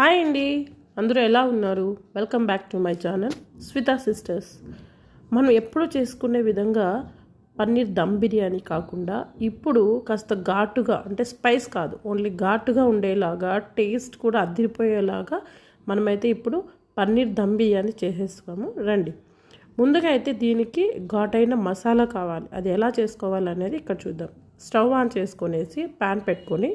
Hi అండి. అందరూ ఎలా ఉన్నారు? Welcome back to my channel Swita sisters మనం ఎప్పుడూ చేసుకునే విధంగా పన్నీర్ దమ్ బిర్యానీ కాకుండా ఇప్పుడు కాస్త ఘాటుగా అంటే స్పైస్ కాదు ఓన్లీ ఘాటుగా ఉండేలాగా టేస్ట్ కూడా అదిరిపోయేలాగా మనమైతే ఇప్పుడు పన్నీర్ దమ్ బిర్యానీ చేసేస్తాము రండి. ముందుగా అయితే దీనికి ఘాటైన మసాలా కావాలి. అది ఎలా చేసుకోవాలి అనేది ఇక్కడ చూద్దాం. స్టవ్ ఆన్ చేసుకొనేసి ప్యాన్ పెట్టుకొని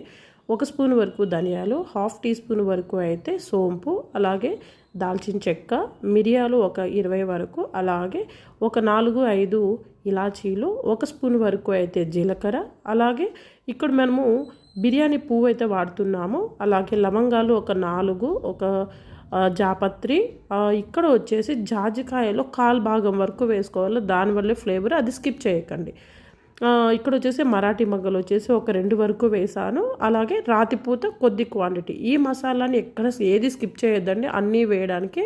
ఒక స్పూన్ వరకు ధనియాలు హాఫ్ టీ స్పూన్ వరకు అయితే సోంపు అలాగే దాల్చిన చెక్క మిరియాలు ఒక ఇరవై వరకు అలాగే ఒక నాలుగు ఐదు ఇలాచీలు ఒక స్పూన్ వరకు అయితే జీలకర్ర అలాగే ఇక్కడ మనము బిర్యానీ పువ్వు అయితే వాడుతున్నాము అలాగే లవంగాలు ఒక నాలుగు ఒక జాపత్రి ఇక్కడ వచ్చేసి జాజికాయలో కాల్ భాగం వరకు వేసుకోవాలి దానివల్లే ఫ్లేవర్ అది స్కిప్ చేయకండి. ఇక్కడ వచ్చేసి మరాఠీ మగ్గలు వచ్చేసి ఒక రెండు వరకు వేసాను. అలాగే రాతిపూత కొద్ది క్వాంటిటీ ఈ మసాలాని ఎక్కడ ఏది స్కిప్ చేయొద్దండి అన్నీ వేయడానికి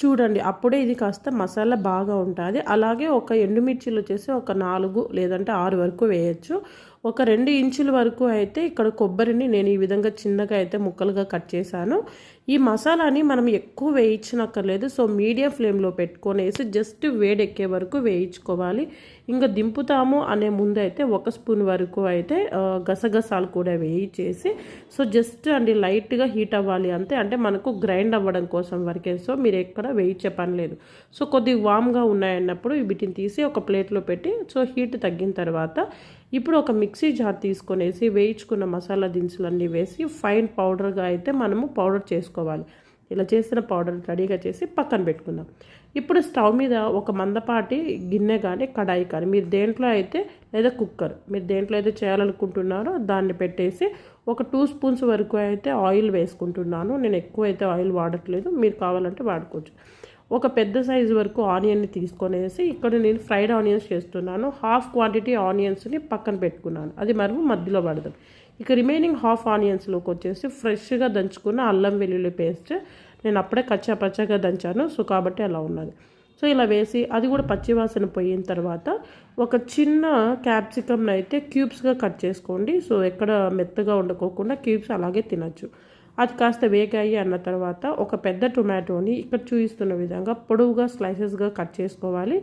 చూడండి. అప్పుడే ఇది కాస్త మసాలా బాగా ఉంటుంది. అలాగే ఒక ఎండుమిర్చిలు వచ్చేసి ఒక నాలుగు లేదంటే ఆరు వరకు వేయచ్చు. ఒక రెండు ఇంచుల వరకు అయితే ఇక్కడ కొబ్బరిని నేను ఈ విధంగా చిన్నగా అయితే ముక్కలుగా కట్ చేశాను. ఈ మసాలాని మనం ఎక్కువ వేయించనక్కర్లేదు. సో మీడియం ఫ్లేమ్లో పెట్టుకొనేసి జస్ట్ వేడెక్కే వరకు వేయించుకోవాలి. ఇంకా దింపుతాము అనే ముందు అయితే ఒక స్పూన్ వరకు అయితే గసగసాలు కూడా వేయించేసి సో జస్ట్ అండి లైట్గా హీట్ అవ్వాలి అంతే. అంటే మనకు గ్రైండ్ అవ్వడం కోసం వరకే. సో మీరు ఎక్కడ వేయించే పని లేదు. సో కొద్దిగా వామ్గా ఉన్నాయన్నప్పుడు వీటిని తీసి ఒక ప్లేట్లో పెట్టి సో హీట్ తగ్గిన తర్వాత ఇప్పుడు ఒక మిక్సీ జార్ తీసుకొనేసి వేయించుకున్న మసాలా దినుసులన్నీ వేసి ఫైన్ పౌడర్గా అయితే మనము పౌడర్ చేసుకోవాలి. ఇలా చేసిన పౌడర్ రెడీగా చేసి పక్కన పెట్టుకుందాం. ఇప్పుడు స్టవ్ మీద ఒక మందపాటి గిన్నె కానీ కడాయి కానీ మీరు దేంట్లో అయితే లేదా కుక్కర్ మీరు దేంట్లో అయితే చేయాలనుకుంటున్నారో దాన్ని పెట్టేసి ఒక టూ స్పూన్స్ వరకు అయితే ఆయిల్ వేసుకుంటున్నాను. నేను ఎక్కువ అయితే ఆయిల్ వాడట్లేదు. మీరు కావాలంటే వాడుకోవచ్చు. ఒక పెద్ద సైజు వరకు ఆనియన్ని తీసుకొనేసి ఇక్కడ నేను ఫ్రైడ్ ఆనియన్స్ చేస్తున్నాను. హాఫ్ క్వాంటిటీ ఆనియన్స్ని పక్కన పెట్టుకున్నాను. అది మనము మధ్యలో పడదాం. ఇక రిమైనింగ్ హాఫ్ ఆనియన్స్లోకి వచ్చేసి ఫ్రెష్గా దంచుకున్న అల్లం వెల్లుల్లి పేస్ట్ నేను అప్పుడే కచ్చా పచ్చగా దంచాను. సో కాబట్టి అలా ఉన్నది. సో ఇలా వేసి అది కూడా పచ్చివాసన పోయిన తర్వాత ఒక చిన్న క్యాప్సికమ్ని అయితే క్యూబ్స్గా కట్ చేసుకోండి. సో ఎక్కడ మెత్తగా ఉండకోకుండా క్యూబ్స్ అలాగే తినచ్చు. అది కాస్త వేగాయి అన్న తర్వాత ఒక పెద్ద టొమాటోని ఇక్కడ చూపిస్తున్న విధంగా పొడవుగా స్లైసెస్గా కట్ చేసుకోవాలి.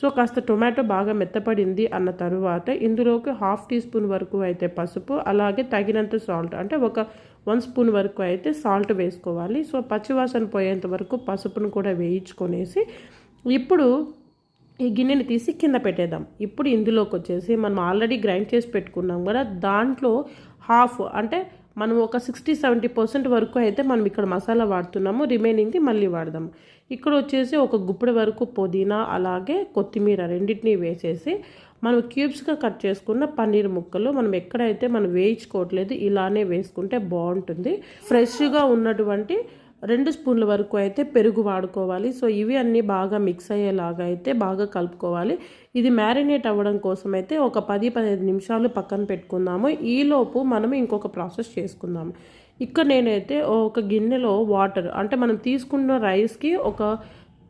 సో కాస్త టొమాటో బాగా మెత్తపడింది అన్న తరువాత ఇందులోకి హాఫ్ టీ స్పూన్ వరకు అయితే పసుపు అలాగే తగినంత సాల్ట్ అంటే ఒక వన్ స్పూన్ వరకు అయితే సాల్ట్ వేసుకోవాలి. సో పచ్చివాసన పోయేంత వరకు పసుపును కూడా వేయించుకొనేసి ఇప్పుడు ఈ గిన్నెని తీసి కింద పెట్టేద్దాం. ఇప్పుడు ఇందులోకి వచ్చేసి మనం ఆల్రెడీ గ్రైండ్ చేసి పెట్టుకున్నాం కదా దాంట్లో హాఫ్ అంటే మనం ఒక సిక్స్టీ సెవెంటీ పర్సెంట్ వరకు అయితే మనం ఇక్కడ మసాలా వాడుతున్నాము. రిమైనింగ్ది మళ్ళీ వాడదాము. ఇక్కడ వచ్చేసి ఒక గుప్పెడు వరకు పుదీనా అలాగే కొత్తిమీర రెండింటిని వేసేసి మనం క్యూబ్స్గా కట్ చేసుకున్న పన్నీర్ ముక్కలు మనం ఎక్కడైతే మనం వేయించుకోవట్లేదు ఇలానే వేసుకుంటే బాగుంటుంది. ఫ్రెష్గా ఉన్నటువంటి రెండు స్పూన్ల వరకు అయితే పెరుగు వాడుకోవాలి. సో ఇవి అన్నీ బాగా మిక్స్ అయ్యేలాగా అయితే బాగా కలుపుకోవాలి. ఇది మ్యారినేట్ అవ్వడం కోసం అయితే ఒక పది పదిహేను నిమిషాలు పక్కన పెట్టుకుందాము. ఈలోపు మనం ఇంకొక ప్రాసెస్ చేసుకుందాము. ఇక్కడ నేనైతే ఒక గిన్నెలో వాటర్ అంటే మనం తీసుకున్న రైస్కి ఒక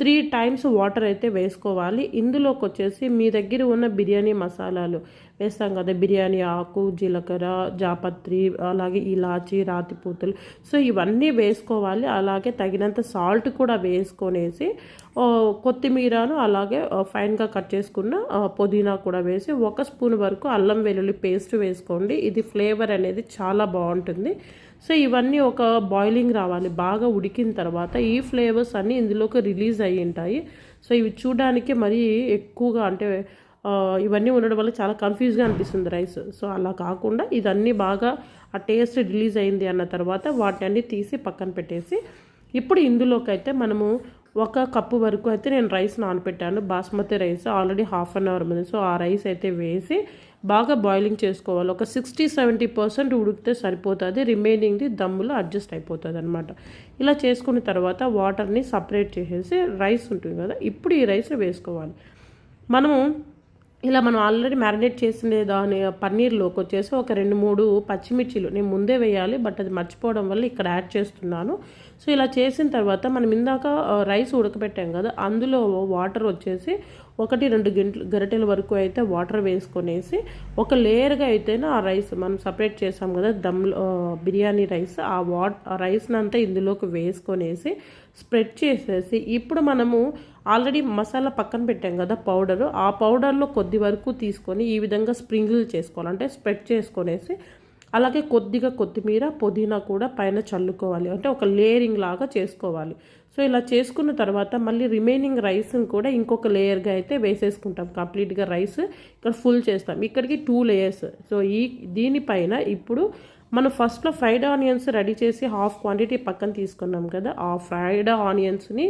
త్రీ టైమ్స్ వాటర్ అయితే వేసుకోవాలి. ఇందులోకి వచ్చేసి మీ దగ్గర ఉన్న బిర్యానీ మసాలాలు వేస్తాం కదా బిర్యానీ ఆకు జీలకర్ర జాపత్రి అలాగే ఇలాచి రాతిపూతలు సో ఇవన్నీ వేసుకోవాలి. అలాగే తగినంత సాల్ట్ కూడా వేసుకొనేసి కొత్తిమీరను అలాగే ఫైన్గా కట్ చేసుకున్న పుదీనా కూడా వేసి ఒక స్పూన్ వరకు అల్లం వెల్లుల్లి పేస్ట్ వేసుకోండి. ఇది ఫ్లేవర్ అనేది చాలా బాగుంటుంది. సో ఇవన్నీ ఒక బాయిలింగ్ రావాలి. బాగా ఉడికిన తర్వాత ఈ ఫ్లేవర్స్ అన్నీ ఇందులోకి రిలీజ్ అయ్యి ఉంటాయి. సో ఇవి చూడడానికి మరీ ఎక్కువగా అంటే ఇవన్నీ ఉండడం వల్ల చాలా కన్ఫ్యూజ్గా అనిపిస్తుంది రైస్ సో అలా కాకుండా ఇదన్నీ బాగా ఆ టేస్ట్ రిలీజ్ అయింది అన్న తర్వాత వాటిని అన్ని తీసి పక్కన పెట్టేసి ఇప్పుడు ఇందులోకి అయితే మనము ఒక కప్పు వరకు అయితే నేను rice నానపెట్టాను. Basmati rice already half an hour ఉంది. సో ఆ రైస్ అయితే వేసి బాగా బాయిలింగ్ చేసుకోవాలి. ఒక సిక్స్టీ సెవెంటీ పర్సెంట్ ఉడికితే సరిపోతుంది. రిమైనింగ్ది దమ్ములో అడ్జస్ట్ అయిపోతుంది అనమాట ఇలా చేసుకున్న తర్వాత వాటర్ని సపరేట్ చేసేసి రైస్ ఉంటుంది కదా ఇప్పుడు ఈ రైస్ వేసుకోవాలి. మనము ఇలా మనం ఆల్రెడీ మ్యారినేట్ చేసిన దాని పన్నీర్లోకి వచ్చేసి ఒక రెండు మూడు పచ్చిమిర్చిలు. నేను ముందే వేయాలి బట్ అది మర్చిపోవడం వల్ల ఇక్కడ యాడ్ చేస్తున్నాను. సో ఇలా చేసిన తర్వాత మనం ఇందాక రైస్ ఉడకబెట్టాం కదా అందులో వాటర్ వచ్చేసి ఒకటి రెండు గంటలు గరిటెల వరకు అయితే వాటర్ వేసుకొనేసి ఒక లేయర్గా అయితేనే ఆ రైస్ మనం సపరేట్ చేసాం కదా దమ్ బిర్యానీ రైస్ ఆ వాట్ ఆ రైస్ని అంతా ఇందులోకి వేసుకొనేసి స్ప్రెడ్ చేసేసి ఇప్పుడు మనము ఆల్రెడీ మసాలా పక్కన పెట్టాం కదా పౌడరు ఆ పౌడర్లో కొద్ది వరకు తీసుకొని ఈ విధంగా స్ప్రింగిల్ చేసుకోవాలి. అంటే స్ప్రెడ్ చేసుకొనేసి అలాగే కొద్దిగా కొత్తిమీర పుదీనా కూడా పైన చల్లుకోవాలి. అంటే ఒక లేయరింగ్ లాగా చేసుకోవాలి. సో ఇలా చేసుకున్న తర్వాత మళ్ళీ రిమైనింగ్ రైస్ని కూడా ఇంకొక లేయర్గా అయితే వేసేసుకుంటాం. కంప్లీట్గా రైస్ ఇక్కడ ఫుల్ చేస్తాం. ఇక్కడికి టూ లేయర్స్ సో ఈ దీనిపైన ఇప్పుడు మనం ఫస్ట్లో ఫ్రైడ్ ఆనియన్స్ రెడీ చేసి హాఫ్ క్వాంటిటీ పక్కన తీసుకున్నాం కదా. ఆ ఫ్రైడ్ ఆనియన్స్ని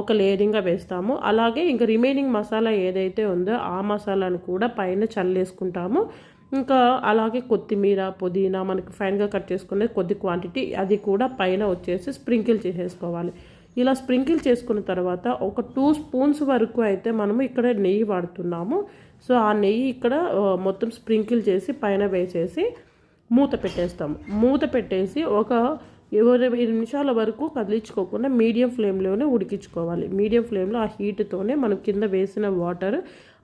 ఒక లేయరింగ్గా వేస్తాము. అలాగే ఇంకా రిమైనింగ్ మసాలా ఏదైతే ఉందో ఆ మసాలాను కూడా పైన చల్లేసుకుంటాము. ఇంకా అలాగే కొత్తిమీర పుదీనా మనకి ఫైన్గా కట్ చేసుకునే కొద్ది క్వాంటిటీ అది కూడా పైన వచ్చేసి స్ప్రింకిల్ చేసేసుకోవాలి. ఇలా స్ప్రింకిల్ చేసుకున్న తర్వాత ఒక టూ స్పూన్స్ వరకు అయితే మనము ఇక్కడ నెయ్యి వాడుతున్నాము. సో ఆ నెయ్యి ఇక్కడ మొత్తం స్ప్రింకిల్ చేసి పైన వేసేసి మూత పెట్టేస్తాము. మూత పెట్టేసి ఒక ఇరవై నిమిషాల వరకు కదిలించుకోకుండా మీడియం ఫ్లేమ్లోనే ఉడికించుకోవాలి. మీడియం ఫ్లేమ్లో ఆ హీట్తోనే మనం కింద వేసిన వాటర్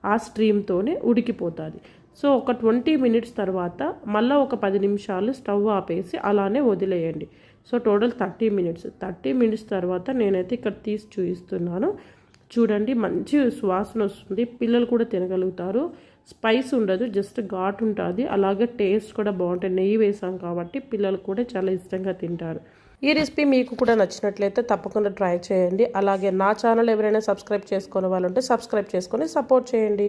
ఆ స్ట్రీమ్తోనే ఉడికిపోతుంది. సో ఒక ట్వంటీ మినిట్స్ తర్వాత మళ్ళీ ఒక పది నిమిషాలు స్టవ్ ఆపేసి అలానే వదిలేయండి. So total thirty minutes. Thirty minutes తర్వాత నేనైతే ఇక్కడ తీసి చూపిస్తున్నాను. చూడండి మంచి సువాసన వస్తుంది. పిల్లలు కూడా తినగలుగుతారు. స్పైస్ ఉండదు జస్ట్ ఘాట్ ఉంటుంది. అలాగే టేస్ట్ కూడా బాగుంటుంది నెయ్యి వేసాం కాబట్టి పిల్లలు కూడా చాలా ఇష్టంగా తింటారు. ఈ రెసిపీ మీకు కూడా నచ్చినట్లయితే తప్పకుండా ట్రై చేయండి. అలాగే నా ఛానల్ ఎవరైనా సబ్స్క్రైబ్ చేసుకునే వాళ్ళు ఉంటే సబ్స్క్రైబ్ చేసుకొని సపోర్ట్ చేయండి.